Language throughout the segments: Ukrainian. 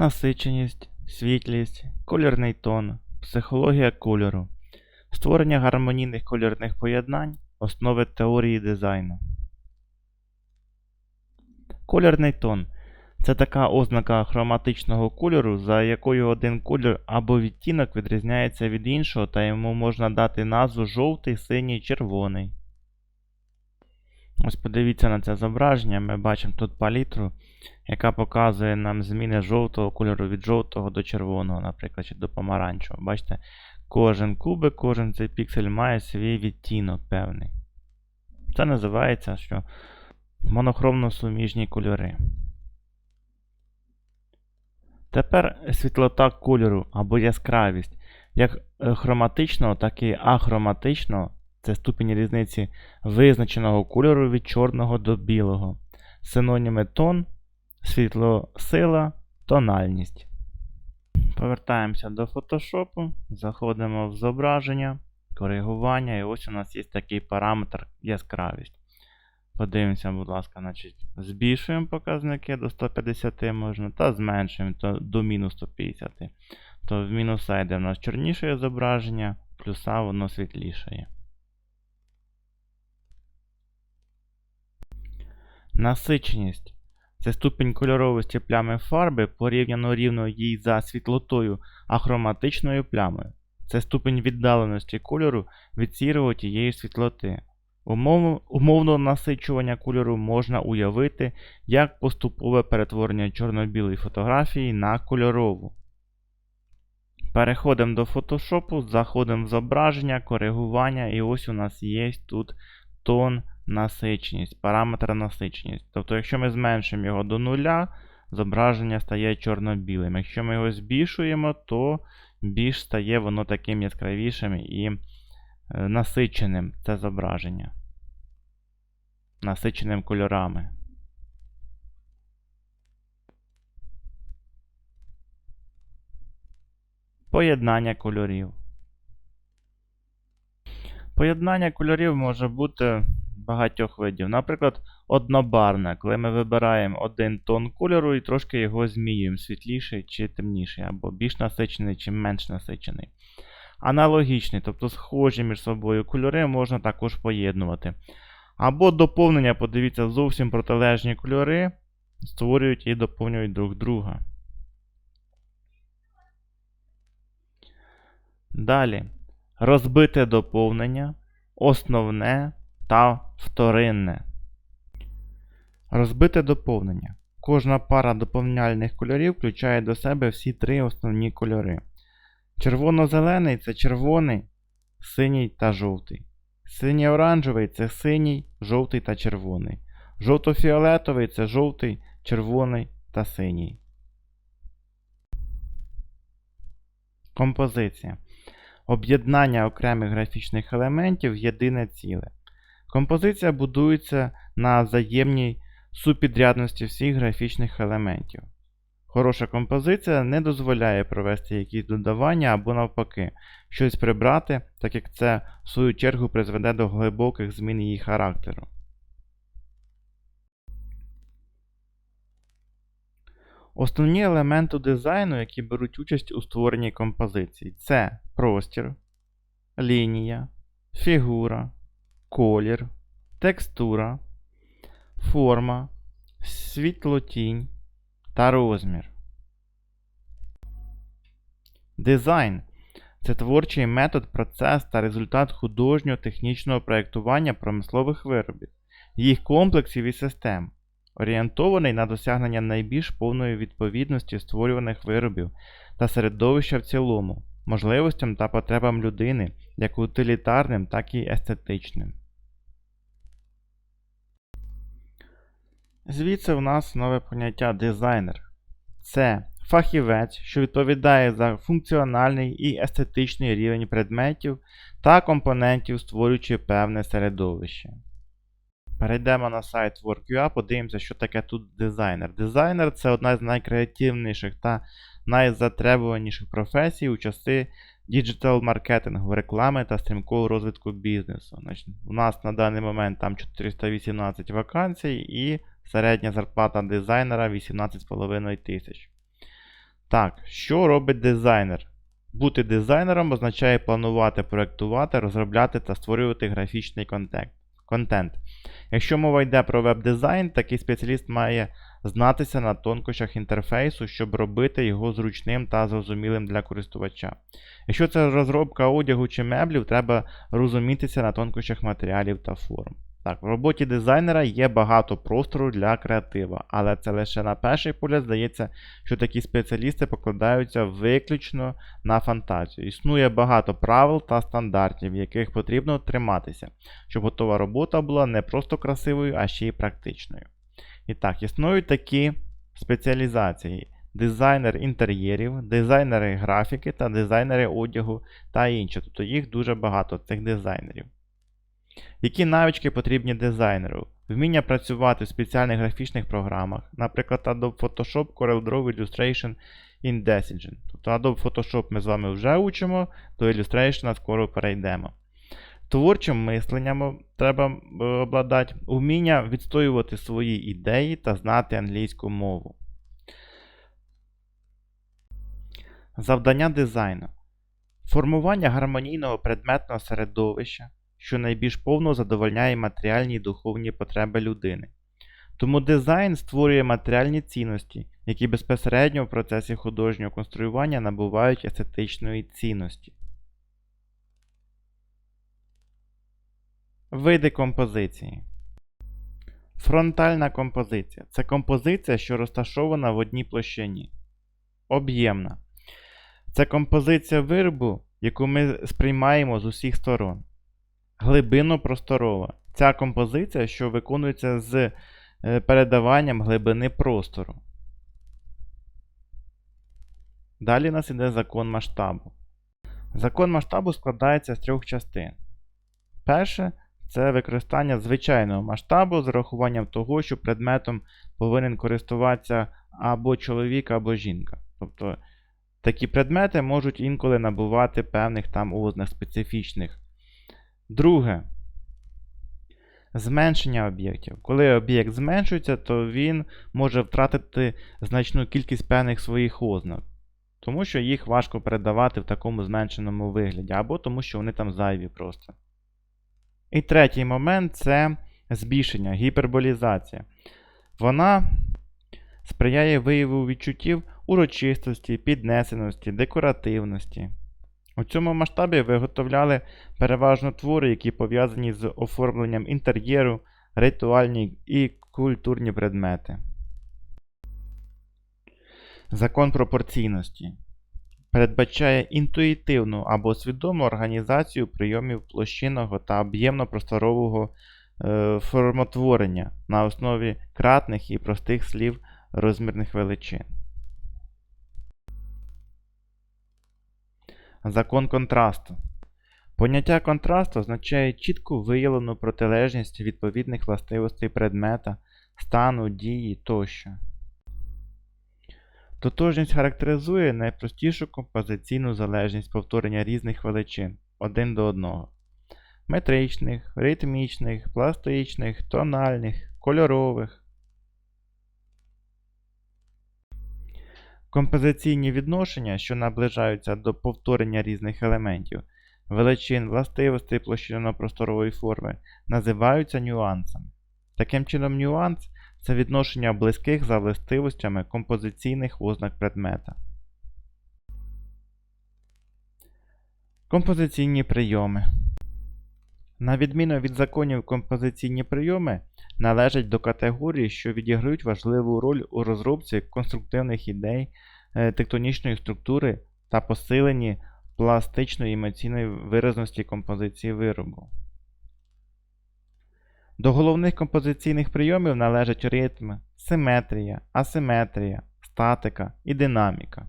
насиченість, світлість, колірний тон, психологія кольору, створення гармонійних кольорних поєднань, основи теорії дизайну. Колірний тон це така ознака хроматичного кольору, за якою один колір або відтінок відрізняється від іншого, та йому можна дати назву жовтий, синій, червоний. Ось подивіться на це зображення. Ми бачимо тут палітру, яка показує нам зміни жовтого кольору від жовтого до червоного, наприклад, чи до помаранчевого. Бачите, кожен кубик, кожен цей піксель має свій відтінок певний. Це називається що монохромно суміжні кольори. Тепер світлота кольору або яскравість. Як е, хроматичного, так і ахроматичного це ступінь різниці визначеного кольору від чорного до білого. Синоніми тон, світлосила, тональність. Повертаємося до фотошопу, заходимо в зображення, коригування, і ось у нас є такий параметр яскравість. Подивимося, будь ласка, значить, збільшуємо показники до 150 можна, та зменшуємо то до мінус 150. То в мінуса йде в нас чорніше зображення, плюса воно світлішає. Насиченість це ступінь кольоровості плями фарби порівняно рівно їй за світлотою ахроматичною плямою. Це ступінь віддаленості кольору від сірого тієї світлоти. Умов, умовно насичування кольору можна уявити як поступове перетворення чорно-білої фотографії на кольорову. Переходимо до фотошопу, заходимо в зображення, коригування, і ось у нас є тут тон насиченість, параметр насиченість. Тобто, якщо ми зменшимо його до нуля, зображення стає чорно-білим. Якщо ми його збільшуємо, то більш стає воно таким яскравішим і е, насиченим це зображення. Насиченим кольорами. Поєднання кольорів. Поєднання кольорів може бути багатьох видів. Наприклад, однобарне, коли ми вибираємо один тон кольору і трошки його зміюємо, світліший чи темніший, або більш насичений чи менш насичений. Аналогічний, тобто схожі між собою кольори можна також поєднувати. Або доповнення, подивіться, зовсім протилежні кольори створюють і доповнюють друг друга. Далі. Розбите доповнення, основне та вторинне. Розбите доповнення. Кожна пара доповняльних кольорів включає до себе всі три основні кольори. Червоно-зелений це червоний, синій та жовтий. Синій-оранжевий це синій, жовтий та червоний. Жовто-фіолетовий це жовтий, червоний та синій. Композиція. Об'єднання окремих графічних елементів в єдине ціле. Композиція будується на взаємній супідрядності всіх графічних елементів. Хороша композиція не дозволяє провести якісь додавання або навпаки, щось прибрати, так як це в свою чергу призведе до глибоких змін її характеру. Основні елементи дизайну, які беруть участь у створенні композиції, це простір, лінія, фігура, колір, текстура, форма, світлотінь та розмір. Дизайн це творчий метод, процес та результат художнього технічного проєктування промислових виробів, їх комплексів і систем, орієнтований на досягнення найбільш повної відповідності створюваних виробів та середовища в цілому, можливостям та потребам людини як утилітарним, так і естетичним. Звідси в нас нове поняття дизайнер. Це фахівець, що відповідає за функціональний і естетичний рівень предметів та компонентів, створюючи певне середовище. Перейдемо на сайт WorkUA, подивимося, що таке тут дизайнер. Дизайнер це одна з найкреативніших та найзатребуваніших професій у часи діджитал-маркетингу, реклами та стрімкого розвитку бізнесу. Значить, У нас на даний момент там 418 вакансій і середня зарплата дизайнера 18,5 тисяч. Так, що робить дизайнер? Бути дизайнером означає планувати, проєктувати, розробляти та створювати графічний контент. Якщо мова йде про веб-дизайн, такий спеціаліст має знатися на тонкощах інтерфейсу, щоб робити його зручним та зрозумілим для користувача. Якщо це розробка одягу чи меблів, треба розумітися на тонкощах матеріалів та форм. Так, в роботі дизайнера є багато простору для креатива, але це лише на перший погляд здається, що такі спеціалісти покладаються виключно на фантазію. Існує багато правил та стандартів, яких потрібно триматися, щоб готова робота була не просто красивою, а ще й практичною. І так, існують такі спеціалізації: дизайнер інтер'єрів, дизайнери графіки та дизайнери одягу та інші. Тобто їх дуже багато цих дизайнерів. Які навички потрібні дизайнеру? Вміння працювати в спеціальних графічних програмах, наприклад, Adobe Photoshop, CorelDRAW, Illustration, InDecision. Тобто Adobe Photoshop ми з вами вже учимо, до Illustration скоро перейдемо. Творчим мисленням треба е, обладати, вміння відстоювати свої ідеї та знати англійську мову. Завдання дизайну. Формування гармонійного предметного середовища, що найбільш повно задовольняє матеріальні і духовні потреби людини. Тому дизайн створює матеріальні цінності, які безпосередньо в процесі художнього конструювання набувають естетичної цінності. Види композиції. Фронтальна композиція це композиція, що розташована в одній площині. Об'ємна. Це композиція виробу, яку ми сприймаємо з усіх сторон. Глибинно-просторова. Ця композиція, що виконується з е, передаванням глибини простору. Далі у нас іде закон масштабу. Закон масштабу складається з трьох частин. Перше це використання звичайного масштабу з урахуванням того, що предметом повинен користуватися або чоловік, або жінка. Тобто такі предмети можуть інколи набувати певних там ознак специфічних. Друге. Зменшення об'єктів. Коли об'єкт зменшується, то він може втратити значну кількість певних своїх ознак. Тому що їх важко передавати в такому зменшеному вигляді, або тому що вони там зайві просто. І третій момент це збільшення, гіперболізація. Вона сприяє вияву відчуттів урочистості, піднесеності, декоративності. У цьому масштабі виготовляли переважно твори, які пов'язані з оформленням інтер'єру, ритуальні і культурні предмети. Закон пропорційності передбачає інтуїтивну або свідому організацію прийомів площинного та об'ємно-просторового е, формотворення на основі кратних і простих слів розмірних величин. Закон контрасту. Поняття контрасту означає чітко виявлену протилежність відповідних властивостей предмета, стану, дії тощо. Тотожність характеризує найпростішу композиційну залежність повторення різних величин один до одного. Метричних, ритмічних, пластичних, тональних, кольорових. Композиційні відношення, що наближаються до повторення різних елементів, величин властивостей площинно-просторової форми, називаються нюансами. Таким чином, нюанс це відношення близьких за властивостями композиційних ознак предмета. Композиційні прийоми. На відміну від законів композиційні прийоми належать до категорії, що відіграють важливу роль у розробці конструктивних ідей, е, тектонічної структури та посиленні пластичної емоційної виразності композиції виробу. До головних композиційних прийомів належать ритм, симетрія, асиметрія, статика і динаміка.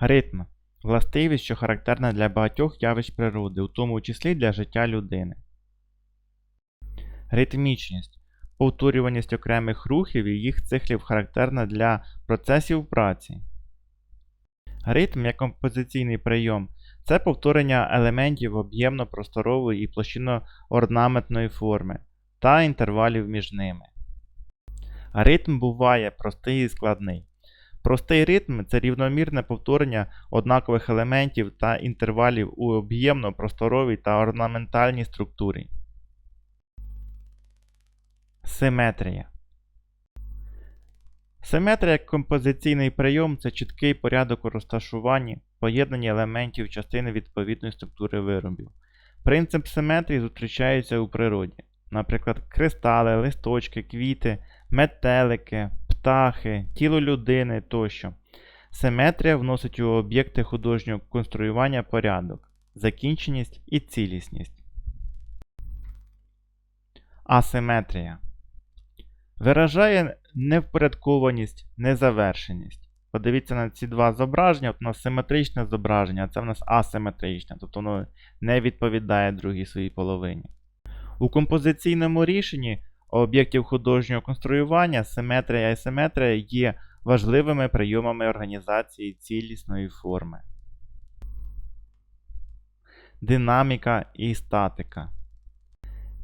Ритм властивість, що характерна для багатьох явищ природи, у тому числі для життя людини. Ритмічність повторюваність окремих рухів і їх циклів характерна для процесів праці. Ритм як композиційний прийом це повторення елементів об'ємно-просторової і площинно-орнаментної форми та інтервалів між ними. Ритм буває простий і складний. Простий ритм це рівномірне повторення однакових елементів та інтервалів у об'ємно-просторовій та орнаментальній структурі. Симетрія. Симетрія як композиційний прийом це чіткий порядок у розташуванні, поєднанні елементів частини відповідної структури виробів. Принцип симетрії зустрічається у природі, наприклад, кристали, листочки, квіти, метелики, птахи, тіло людини тощо. Симетрія вносить у об'єкти художнього конструювання порядок, закінченість і цілісність. Асиметрія виражає невпорядкованість, незавершеність. Подивіться на ці два зображення. От у нас симетричне зображення, а це в нас асиметричне, тобто воно не відповідає другій своїй половині. У композиційному рішенні об'єктів художнього конструювання симетрія і асиметрія є важливими прийомами організації цілісної форми. Динаміка і статика.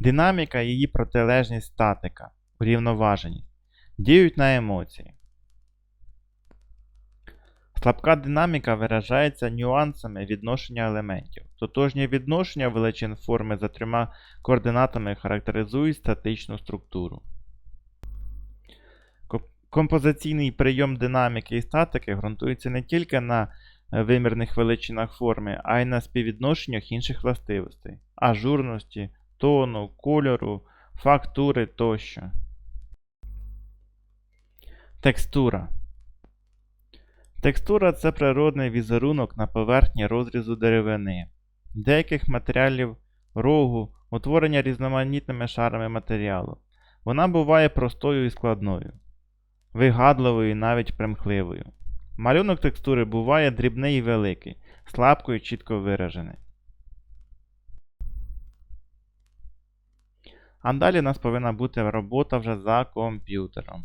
Динаміка її протилежність статика, урівноваженість, діють на емоції. Слабка динаміка виражається нюансами відношення елементів. Тотожні відношення величин форми за трьома координатами характеризують статичну структуру. Композиційний прийом динаміки і статики ґрунтується не тільки на е, вимірних величинах форми, а й на співвідношеннях інших властивостей ажурності, тону, кольору, фактури тощо. Текстура. Текстура це природний візерунок на поверхні розрізу деревини, деяких матеріалів рогу, утворення різноманітними шарами матеріалу. Вона буває простою і складною, вигадливою і навіть примхливою. Малюнок текстури буває дрібний і великий, слабко і чітко виражений. А далі у нас повинна бути робота вже за комп'ютером.